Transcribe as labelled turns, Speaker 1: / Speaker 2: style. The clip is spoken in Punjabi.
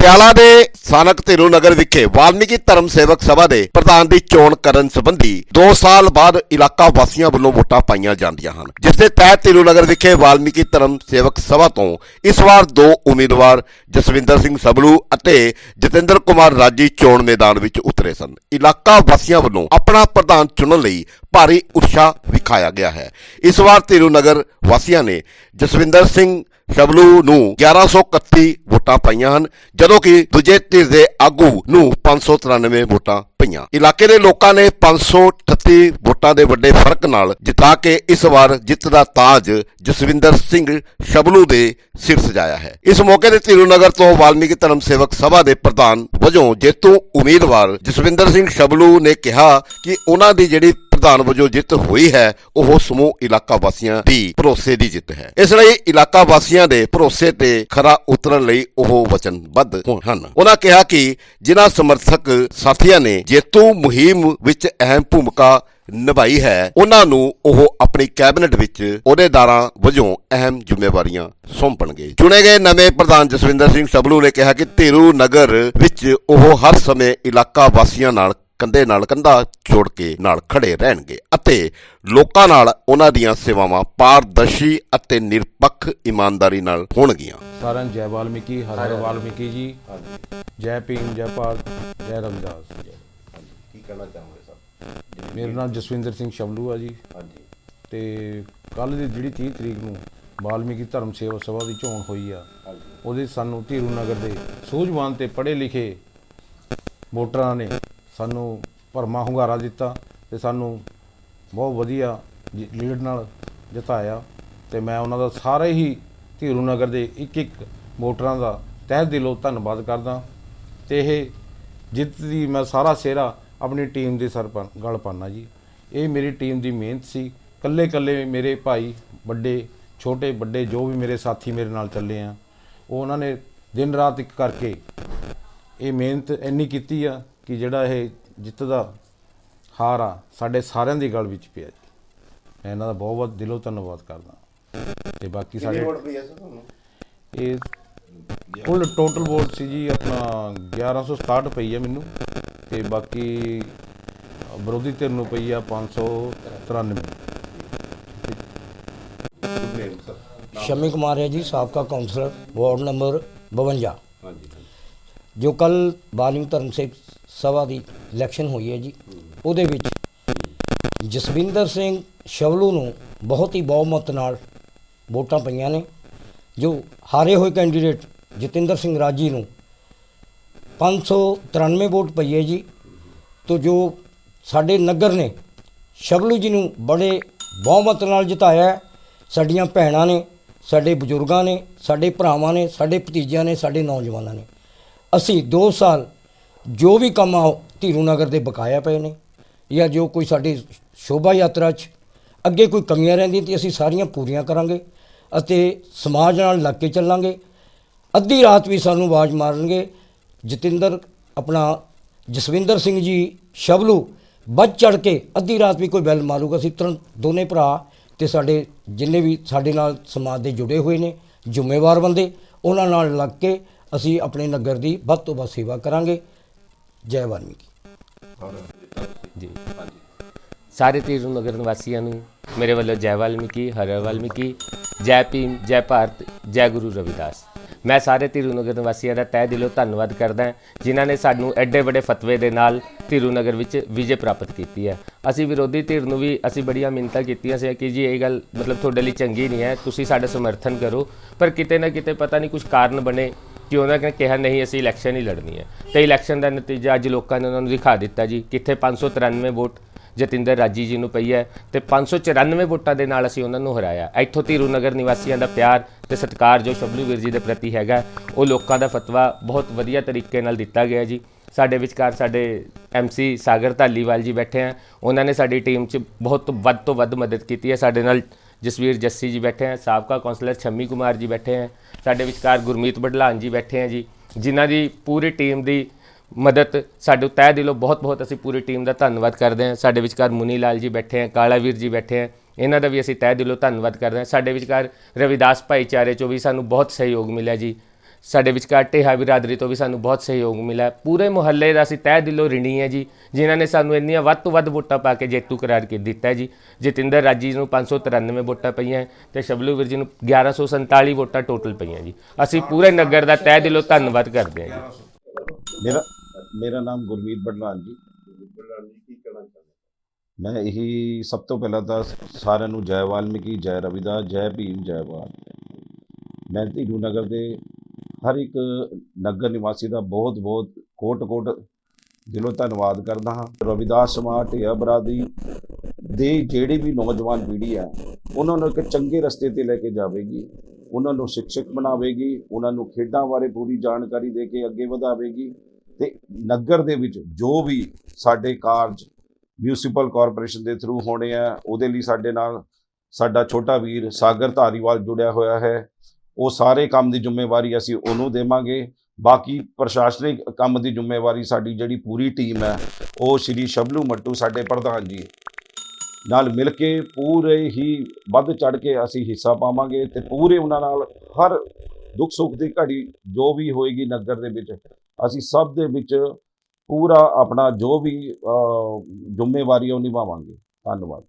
Speaker 1: ਪਟਿਆਲਾ ਦੇ ਸਾਨਕ ਧੀਰੂ ਨਗਰ ਵਿਖੇ ਵਾਲਮੀਕੀ ਧਰਮ ਸੇਵਕ ਸਭਾ ਦੇ ਪ੍ਰਧਾਨ ਦੀ ਚੋਣ ਕਰਨ ਸੰਬੰਧੀ 2 ਸਾਲ ਬਾਅਦ ਇਲਾਕਾ ਵਾਸੀਆਂ ਵੱਲੋਂ ਵੋਟਾਂ ਪਾਈਆਂ ਜਾਂਦੀਆਂ ਹਨ। ਜਿਸ ਦੇ ਤਹਿਤ ਧੀਰੂ ਨਗਰ ਵਿਖੇ ਵਾਲਮੀਕੀ ਧਰਮ ਸੇਵਕ ਸਭਾ ਤੋਂ ਇਸ ਵਾਰ ਦੋ ਉਮੀਦਵਾਰ ਜਸਵਿੰਦਰ ਸਿੰਘ ਸਬਲੂ ਅਤੇ ਜਤਿੰਦਰ ਕੁਮਾਰ ਰਾਜੀ ਚੋਣ ਮੈਦਾਨ ਵਿੱਚ ਉਤਰੇ ਸਨ। ਇਲਾਕਾ ਵਾਸੀਆਂ ਵੱਲੋਂ ਆਪਣਾ ਪ੍ਰਧਾਨ ਚੁਣਨ ਲਈ ਭਾਰੀ ਉਤਸ਼ਾਹ ਵਿਖਾਇਆ ਗਿਆ ਹੈ। ਇਸ ਵਾਰ ਧੀਰੂ ਨਗਰ ਵਾਸੀਆਂ ਨੇ ਜਸਵਿੰਦਰ ਸਿੰਘ ਸ਼ਬਲੂ ਨੂੰ 1131 ਵੋਟਾਂ ਪਾਈਆਂ ਹਨ, ਜਦੋਂ ਕਿ ਦੂਜੇ ਧਿਰ ਦੇ ਆਗੂ ਨੂੰ 593 ਵੋਟਾਂ ਪਈਆਂ। ਇਲਾਕੇ ਦੇ ਲੋਕਾਂ ਨੇ 538 ਵੋਟਾਂ ਦੇ ਵੱਡੇ ਫ਼ਰਕ ਨਾਲ ਜਿਤਾ ਕੇ ਇਸ ਵਾਰ ਜਿੱਤ ਦਾ ਤਾਜ ਜਸਵਿੰਦਰ ਸਿੰਘ ਸ਼ਬਲੂ ਦੇ ਸਿਰ ਸਜਾਇਆ ਹੈ। ਇਸ ਮੌਕੇ ਤੇ ਧੀਰੂਨਗਰ ਤੋਂ ਵਾਲਮੀਕੀ ਧਰਮ ਸੇਵਕ ਸਭਾ ਦੇ ਪ੍ਰਧਾਨ ਵਜੋਂ ਜੇਤੂ ਉਮੀਦਵਾਰ ਜਸਵਿੰਦਰ ਸਿੰਘ ਸ਼ਬਲੂ ਨੇ ਕਿਹਾ ਕਿ ਉਹਨਾਂ ਦੀ ਜਿਹੜੀ ਪ੍ਰਧਾਨ ਵਜੋਂ ਜਿੱਤ ਹੋਈ ਹੈ, ਉਹ ਸਮੂਹ ਇਲਾਕਾ ਵਾਸੀਆਂ ਦੀ ਭਰੋਸੇ ਦੀ ਜਿੱਤ ਹੈ। ਇਸ ਲਈ ਇਲਾਕਾ ਵਾਸੀਆਂ ਦੇ ਭਰੋਸੇ ਤੇ ਖਰਾ ਉਤਰਨ ਲਈ ਉਹ ਵਚਨਬੱਧ ਹਨ। ਉਹਨਾਂ ਕਿਹਾ ਕਿ ਜਿਨ੍ਹਾਂ ਸਮਰਥਕ ਸਾਥੀਆਂ ਨੇ ਜੇਤੂ ਮੁਹਿੰਮ ਵਿੱਚ ਅਹਿਮ ਭੂਮਿਕਾ ਨਿਭਾਈ ਹੈ ਉਹਨਾਂ ਨੂੰ ਉਹ ਆਪਣੀ ਕੈਬਨਿਟ ਵਿੱਚ ਅਹੁਦੇਦਾਰਾਂ ਵਜੋਂ ਅਹਿਮ ਜ਼ਿੰਮੇਵਾਰੀਆਂ ਸੌਂਪਣਗੇ। ਚੁਣੇ ਗਏ ਨਵੇਂ ਪ੍ਰਧਾਨ ਜਸਵਿੰਦਰ ਸਿੰਘ ਸਬਲੂ ਨੇ ਕਿਹਾ ਕਿ ਧੀਰੂ ਨਗਰ ਵਿੱਚ ਉਹ ਹਰ ਸਮੇਂ ਇਲਾਕਾ ਵਾਸੀਆਂ ਨਾਲ ਕੰਧੇ ਨਾਲ ਕੰਧਾ ਜੋੜ ਕੇ ਨਾਲ ਖੜੇ ਰਹਿਣਗੇ ਅਤੇ ਲੋਕਾਂ ਨਾਲ ਉਹਨਾਂ ਦੀਆਂ ਸੇਵਾਵਾਂ ਪਾਰਦਰਸ਼ੀ ਅਤੇ ਨਿਰਪੱਖ ਇਮਾਨਦਾਰੀ ਨਾਲ ਹੋਣਗੀਆਂ।
Speaker 2: ਸਾਰਿਆਂ ਨੂੰ ਜੈ ਵਾਲਮੀਕੀ ਹਰ ਹਰ ਵਾਲਮੀਕੀ ਜੀ। ਜੈ ਭੀਮ ਜੈ ਭਾਰਤ ਜੈ ਰਵਿਦਾਸ
Speaker 1: ਕੀ ਕਹਿਣਾ ਚਾਹੋਗੇ ਸਰ?
Speaker 2: ਮੇਰਾ ਨਾਮ ਜਸਵਿੰਦਰ ਸਿੰਘ ਸ਼ਬਲੂ ਆ ਜੀ।
Speaker 1: ਹਾਂਜੀ।
Speaker 2: ਤੇ ਕੱਲ ਦੀ ਜਿਹੜੀ 30 ਤਰੀਕ ਨੂੰ ਵਾਲਮੀਕੀ ਧਰਮ ਸੇਵਾ ਸਭਾ ਦੀ ਚੋਣ ਹੋਈ ਆ ਉਹਦੇ ਸਾਨੂੰ ਧੀਰੂ ਨਗਰ ਦੇ ਸੂਝਵਾਨ ਤੇ ਪੜ੍ਹੇ ਲਿਖੇ ਵੋਟਰਾਂ ਨੇ ਸਾਨੂੰ ਭਰਮਾ ਹੁੰਗਾਰਾ ਦਿੱਤਾ ਤੇ ਸਾਨੂੰ ਬਹੁਤ ਵਧੀਆ ਜ- ਲੀਡ ਨਾਲ ਜਿਤਾਇਆ ਤੇ ਮੈਂ ਉਹਨਾਂ ਦਾ ਸਾਰੇ ਹੀ ਧੀਰੂ ਨਗਰ ਦੇ ਇੱਕ ਇੱਕ ਵੋਟਰਾਂ ਦਾ ਤਹਿ ਦਿਲੋਂ ਧੰਨਵਾਦ ਕਰਦਾ ਤੇ ਇਹ ਜਿੱਤ ਦੀ ਮੈਂ ਸਾਰਾ ਸਿਹਰਾ ਆਪਣੀ ਟੀਮ ਦੇ ਸਰ ਗਲ ਪਾਣਾ ਜੀ। ਇਹ ਮੇਰੀ ਟੀਮ ਦੀ ਮਿਹਨਤ ਸੀ। ਕੱਲੇ ਕੱਲੇ ਮੇਰੇ ਭਾਈ, ਵੱਡੇ, ਛੋਟੇ, ਵੱਡੇ, ਜੋ ਵੀ ਮੇਰੇ ਸਾਥੀ ਮੇਰੇ ਨਾਲ ਚੱਲੇ ਆ, ਉਹ ਉਹਨਾਂ ਨੇ ਦਿਨ ਰਾਤ ਇੱਕ ਕਰਕੇ ਇਹ ਮਿਹਨਤ ਇੰਨੀ ਕੀਤੀ ਆ ਕਿ ਜਿਹੜਾ ਇਹ ਜਿੱਤ ਦਾ ਹਾਰ ਆ ਸਾਡੇ ਸਾਰਿਆਂ ਦੀ ਗਲ ਵਿੱਚ ਪਿਆ ਜੀ। ਮੈਂ ਇਹਨਾਂ ਦਾ ਬਹੁਤ ਬਹੁਤ ਦਿਲੋਂ ਧੰਨਵਾਦ ਕਰਦਾ। ਤੇ ਬਾਕੀ ਸਾਡੇ
Speaker 1: ਪਈ ਹੈ ਸਰ ਤੁਹਾਨੂੰ?
Speaker 2: ਇਹ ਕੁੱਲ ਟੋਟਲ ਵੋਟ ਸੀ ਜੀ ਆਪਣਾ 1167 ਪਈ ਹੈ ਮੈਨੂੰ। ਤੇ ਬਾਕੀ ਵਿਰੋਧੀ ਧਿਰ ਨੂੰ ਪਈ ਆ 593
Speaker 3: ਸ਼ਮੀ ਕੁਮਾਰ ਹੈ ਜੀ ਸਾਬਕਾ ਕਾਉਂਸਲਰ ਵਾਰਡ ਨੰਬਰ 52
Speaker 1: ਹਾਂਜੀ
Speaker 3: ਜੋ ਕੱਲ ਬਾਲਿੰਗ ਧਰਮ ਸੇਵਕ ਸਭਾ ਦੀ ਇਲੈਕਸ਼ਨ ਹੋਈ ਹੈ ਜੀ, ਉਹਦੇ ਵਿੱਚ ਜਸਵਿੰਦਰ ਸਿੰਘ ਸ਼ਵਲੂ ਨੂੰ ਬਹੁਤ ਹੀ ਬਹੁਮਤ ਨਾਲ ਵੋਟਾਂ ਪਈਆਂ ਨੇ, ਜੋ ਹਾਰੇ ਹੋਏ ਕੈਂਡੀਡੇਟ ਜਤਿੰਦਰ ਸਿੰਘ ਰਾਜੀ ਨੂੰ 593 ਵੋਟ ਪਈ ਹੈ ਜੀ, ਤੋ ਜੋ ਸਾਡੇ ਨਗਰ ਨੇ ਸ਼ਬਲੂ ਜੀ ਨੂੰ ਬੜੇ ਬਹੁਮਤ ਨਾਲ ਜਿਤਾਇਆ ਹੈ। ਸਾਡੀਆਂ ਭੈਣਾਂ ਨੇ, ਸਾਡੇ ਬਜ਼ੁਰਗਾਂ ਨੇ, ਸਾਡੇ ਭਰਾਵਾਂ ਨੇ, ਸਾਡੇ ਭਤੀਜਿਆਂ ਨੇ, ਸਾਡੇ ਨੌਜਵਾਨਾਂ ਨੇ ਅਸੀਂ 2 ਸਾਲ ਜੋ ਵੀ ਕੰਮ ਆ, ਧੀਰੂ ਨਗਰ ਦੇ ਬਕਾਇਆ ਪਏ ਨੇ ਜਾਂ ਜੋ ਕੋਈ ਸਾਡੀ ਸ਼ੋਭਾ ਯਾਤਰਾ 'ਚ ਅੱਗੇ ਕੋਈ ਕਮੀਆਂ ਰਹਿੰਦੀਆਂ ਤੇ ਅਸੀਂ ਸਾਰੀਆਂ ਪੂਰੀਆਂ ਕਰਾਂਗੇ ਅਤੇ ਸਮਾਜ ਨਾਲ ਲੱਗ ਕੇ ਚੱਲਾਂਗੇ। ਅੱਧੀ ਰਾਤ ਵੀ ਸਾਨੂੰ ਆਵਾਜ਼ ਮਾਰਨਗੇ। ਜਤਿੰਦਰ, ਆਪਣਾ ਜਸਵਿੰਦਰ ਸਿੰਘ ਜੀ, ਸ਼ਬਲੂ, ਵੱਧ ਚੜ ਕੇ ਅੱਧੀ ਰਾਤ ਵੀ ਕੋਈ ਬੈਲ ਮਾਰੂਗਾ। ਅਸੀਂ ਤੁਰੰਤ ਦੋਨੇ ਭਰਾ ਤੇ ਸਾਡੇ ਜਿੰਨੇ ਵੀ ਸਾਡੇ ਨਾਲ ਸਮਾਜ ਦੇ ਜੁੜੇ ਹੋਏ ਨੇ, ਜ਼ਿੰਮੇਵਾਰ ਬੰਦੇ, ਉਹਨਾਂ ਨਾਲ ਲੱਗ ਕੇ ਅਸੀਂ ਆਪਣੇ ਨਗਰ ਦੀ ਵੱਧ ਤੋਂ ਵੱਧ ਸੇਵਾ ਕਰਾਂਗੇ। ਜੈ ਵਾਲਮੀਕੀ।
Speaker 4: ਜੀ। ਸਾਰੇ ਤੀਰੂ ਨਗਰ ਨਿਵਾਸੀਆਂ ਨੂੰ ਮੇਰੇ ਵੱਲੋਂ ਜੈ ਵਾਲਮੀਕੀ, ਹਰ ਵਾਲਮੀਕੀ, ਜੈ ਭੀਮ, ਜੈ ਭਾਰਤ, ਜੈ ਗੁਰੂ ਰਵਿਦਾਸ। ਮੈਂ ਸਾਰੇ ਤੀਰੂ ਨਗਰ ਨਿਵਾਸੀਆਂ ਦਾ ਤਹਿ ਦਿਲੋਂ ਧੰਨਵਾਦ ਕਰਦਾ ਹਾਂ, ਜਿਨ੍ਹਾਂ ਨੇ ਸਾਨੂੰ ਐਡੇ ਵੱਡੇ ਫਤਵੇ ਦੇ ਨਾਲ ਤੀਰੂ ਨਗਰ ਵਿੱਚ ਵਿਜੇ ਪ੍ਰਾਪਤ ਕੀਤੀ ਹੈ। ਅਸੀਂ ਵਿਰੋਧੀ ਧਿਰ ਨੂੰ ਵੀ ਅਸੀਂ ਬੜੀਆਂ ਮਿੰਨਤਾਂ ਕੀਤੀਆਂ ਸੀ ਕਿ ਜੀ ਇਹ ਗੱਲ ਮਤਲਬ ਤੁਹਾਡੇ ਲਈ ਚੰਗੀ ਨਹੀਂ ਹੈ, ਤੁਸੀਂ ਸਾਡਾ ਸਮਰਥਨ ਕਰੋ, ਪਰ ਕਿਤੇ ਨਾ ਕਿਤੇ ਪਤਾ ਨਹੀਂ ਕੁਝ ਕਾਰਨ ਬਣੇ ਕਿ ਉਹਨਾਂ ਨੇ ਕਿਹਾ, ਨਹੀਂ, ਅਸੀਂ ਇਲੈਕਸ਼ਨ ਹੀ ਲੜਨੀ ਹੈ। ਤੇ ਇਲੈਕਸ਼ਨ ਦਾ ਨਤੀਜਾ ਅੱਜ ਲੋਕਾਂ ਨੇ ਉਹਨਾਂ ਨੂੰ ਦਿਖਾ ਦਿੱਤਾ ਜੀ, ਕਿੱਥੇ 593 ਵੋਟ ਜਤਿੰਦਰ ਰਾਜੀ ਜੀ ਨੂੰ ਪਈ ਹੈ ਤੇ 594 ਵੋਟਾਂ ਦੇ ਨਾਲ ਅਸੀਂ ਉਹਨਾਂ ਨੂੰ ਹਰਾਇਆ। ਇੱਥੋਂ ਧੀਰੂ ਨਗਰ ਨਿਵਾਸੀਆਂ ਦਾ ਪਿਆਰ ਤੇ ਸਤਿਕਾਰ ਜੋ ਸ਼ਬਲੂ ਵੀਰ ਜੀ ਦੇ ਪ੍ਰਤੀ ਹੈਗਾ, ਉਹ ਲੋਕਾਂ ਦਾ ਫਤਵਾ ਬਹੁਤ ਵਧੀਆ ਤਰੀਕੇ ਨਾਲ ਦਿੱਤਾ ਗਿਆ ਜੀ। ਸਾਡੇ ਵਿਚਕਾਰ ਸਾਡੇ ਐਮਸੀ ਸਾਗਰ ਧਾਲੀਵਾਲ ਜੀ ਬੈਠੇ ਆ, ਉਹਨਾਂ ਨੇ ਸਾਡੀ ਟੀਮ 'ਚ ਬਹੁਤ ਵੱਧ ਤੋਂ ਵੱਧ ਮਦਦ ਕੀਤੀ ਹੈ। ਸਾਡੇ ਨਾਲ ਜਸਵੀਰ ਜੱਸੀ ਜੀ ਬੈਠੇ ਆ, ਸਾਬਕਾ ਕੌਂਸਲਰ ਛੰਮੀ ਕੁਮਾਰ ਜੀ ਬੈਠੇ ਹੈ ਸਾਡੇ ਵਿਚਕਾਰ ਗੁਰਮੀਤ ਬਡਲਾਨ ਜੀ ਬੈਠੇ ਹੈ ਜੀ, ਜਿਨ੍ਹਾਂ ਦੀ ਪੂਰੀ ਟੀਮ ਦੀ ਮਦਦ ਸਾਡੇ ਤਹਿ ਦਿਲੋਂ ਬਹੁਤ ਬਹੁਤ ਅਸੀਂ ਪੂਰੀ ਟੀਮ ਦਾ ਧੰਨਵਾਦ ਕਰਦੇ ਹਾਂ। ਸਾਡੇ ਵਿਚਕਾਰ ਮੁਨੀ ਲਾਲ ਜੀ ਬੈਠੇ ਹੈ ਕਾਲਾ ਵੀਰ ਜੀ ਬੈਠੇ ਹੈ ਇਹਨਾਂ ਦਾ ਵੀ ਅਸੀਂ ਤਹਿ ਦਿਲੋਂ ਧੰਨਵਾਦ ਕਰਦੇ ਹਾਂ। ਸਾਡੇ ਵਿਚਕਾਰ ਰਵਿਦਾਸ ਭਾਈਚਾਰੇ ਚੋਂ ਵੀ ਸਾਨੂੰ ਬਹੁਤ ਸਹਿਯੋਗ ਮਿਲਿਆ ਜੀ। ਸਾਡੇ ਵਿਚਕਾਰ ਢੇਹਾ ਬਿਰਾਦਰੀ ਤੋਂ ਵੀ ਸਾਨੂੰ ਬਹੁਤ ਸਹਿਯੋਗ ਮਿਲਾ ਪੂਰੇ ਮੁਹੱਲੇ ਦਾ ਅਸੀਂ ਤਹਿ ਦਿਲੋਂ ਰਿਣੀ ਹੈ ਜੀ, ਜਿਨ੍ਹਾਂ ਨੇ ਸਾਨੂੰ ਇੰਨੀਆਂ ਵੱਧ ਤੋਂ ਵੱਧ ਵੋਟਾਂ ਪਾ ਕੇ ਜੇਤੂ ਕਰਾਰ ਕੇ ਦਿੱਤਾ ਜੀ। ਜਤਿੰਦਰ ਰਾਜੀ ਨੂੰ 593 ਵੋਟਾਂ ਪਈਆਂ ਤੇ ਸ਼ਬਲੂ ਵੀਰ ਜੀ ਨੂੰ 1147 ਵੋਟਾਂ ਟੋਟਲ ਪਈਆਂ ਜੀ। ਅਸੀਂ ਪੂਰੇ ਨਗਰ ਦਾ ਤਹਿ ਦਿਲੋਂ ਧੰਨਵਾਦ ਕਰਦੇ ਹਾਂ ਜੀ।
Speaker 5: ਮੇਰਾ ਮੇਰਾ ਨਾਮ ਗੁਰਮੀਤ ਬਡਲਾਨ ਜੀ। ਮੈਂ ਇਹੀ ਸਭ ਤੋਂ ਪਹਿਲਾਂ ਤਾਂ ਸਾਰਿਆਂ ਨੂੰ ਜੈ ਵਾਲਮੀਕੀ, ਜੈ ਰਵਿਦਾਸ ਜੈ ਭੀਮ, ਜੈ ਭਾਰਤ ਮੈਂ ਧੀਰੂ ਨਗਰ ਦੇ ਹਰ ਇੱਕ ਨਗਰ ਨਿਵਾਸੀ ਦਾ ਬਹੁਤ ਬਹੁਤ ਕੋਟ ਕੋਟ ਦਿਲੋਂ ਧੰਨਵਾਦ ਕਰਦਾ ਹਾਂ। ਰਵਿਦਾਸ ਸਮਾਜ ਢੇਆ ਬਰਾਦਰੀ ਦੇ ਜਿਹੜੀ ਵੀ ਨੌਜਵਾਨ ਪੀੜ੍ਹੀ ਹੈ, ਉਹਨਾਂ ਨੂੰ ਇੱਕ ਚੰਗੇ ਰਸਤੇ ਤੇ ਲੈ ਕੇ ਜਾਵੇਗੀ। ਉਹਨਾਂ ਨੂੰ ਸਿੱਖਿਅਕ ਬਣਾਵੇਗੀ, ਉਹਨਾਂ ਨੂੰ ਖੇਡਾਂ ਬਾਰੇ ਪੂਰੀ ਜਾਣਕਾਰੀ ਦੇ ਕੇ ਅੱਗੇ ਵਧਾਵੇਗੀ ਤੇ ਨਗਰ ਦੇ ਵਿੱਚ ਜੋ ਵੀ ਸਾਡੇ ਕਾਰਜ ਮਿਊਨਿਸਪਲ ਕਾਰਪੋਰੇਸ਼ਨ ਦੇ ਥਰੂ ਹੋਣੇ ਆ, ਉਹਦੇ ਲਈ ਸਾਡੇ ਨਾਲ ਸਾਡਾ ਛੋਟਾ ਵੀਰ ਸਾਗਰ ਧਾਰੀਵਾਲ ਜੁੜਿਆ ਹੋਇਆ ਹੈ। ਉਹ ਸਾਰੇ ਕੰਮ ਦੀ ਜ਼ਿੰਮੇਵਾਰੀ ਅਸੀਂ ਉਹਨੂੰ ਦੇਵਾਂਗੇ। ਬਾਕੀ ਪ੍ਰਸ਼ਾਸਨਿਕ ਕੰਮ ਦੀ ਜ਼ਿੰਮੇਵਾਰੀ ਸਾਡੀ ਜਿਹੜੀ ਪੂਰੀ ਟੀਮ ਹੈ, ਉਹ ਸ਼੍ਰੀ ਸ਼ਬਲੂ ਮੱਟੂ ਸਾਡੇ ਪ੍ਰਧਾਨ ਜੀ। ਨਾਲ ਮਿਲ ਕੇ ਪੂਰੇ ਹੀ ਵੱਧ ਚੜ ਕੇ ਅਸੀਂ ਹਿੱਸਾ ਪਾਵਾਂਗੇ ਤੇ ਪੂਰੇ ਉਹਨਾਂ ਨਾਲ ਹਰ ਦੁੱਖ ਸੁੱਖ ਦੀ ਘੜੀ ਜੋ ਵੀ ਹੋਏਗੀ ਨਗਰ ਦੇ ਵਿੱਚ, ਅਸੀਂ ਸਭ ਦੇ ਵਿੱਚ ਪੂਰਾ ਆਪਣਾ ਜੋ ਵੀ ਜ਼ਿੰਮੇਵਾਰੀ ਉਹ ਨਿਭਾਵਾਂਗੇ। ਧੰਨਵਾਦ।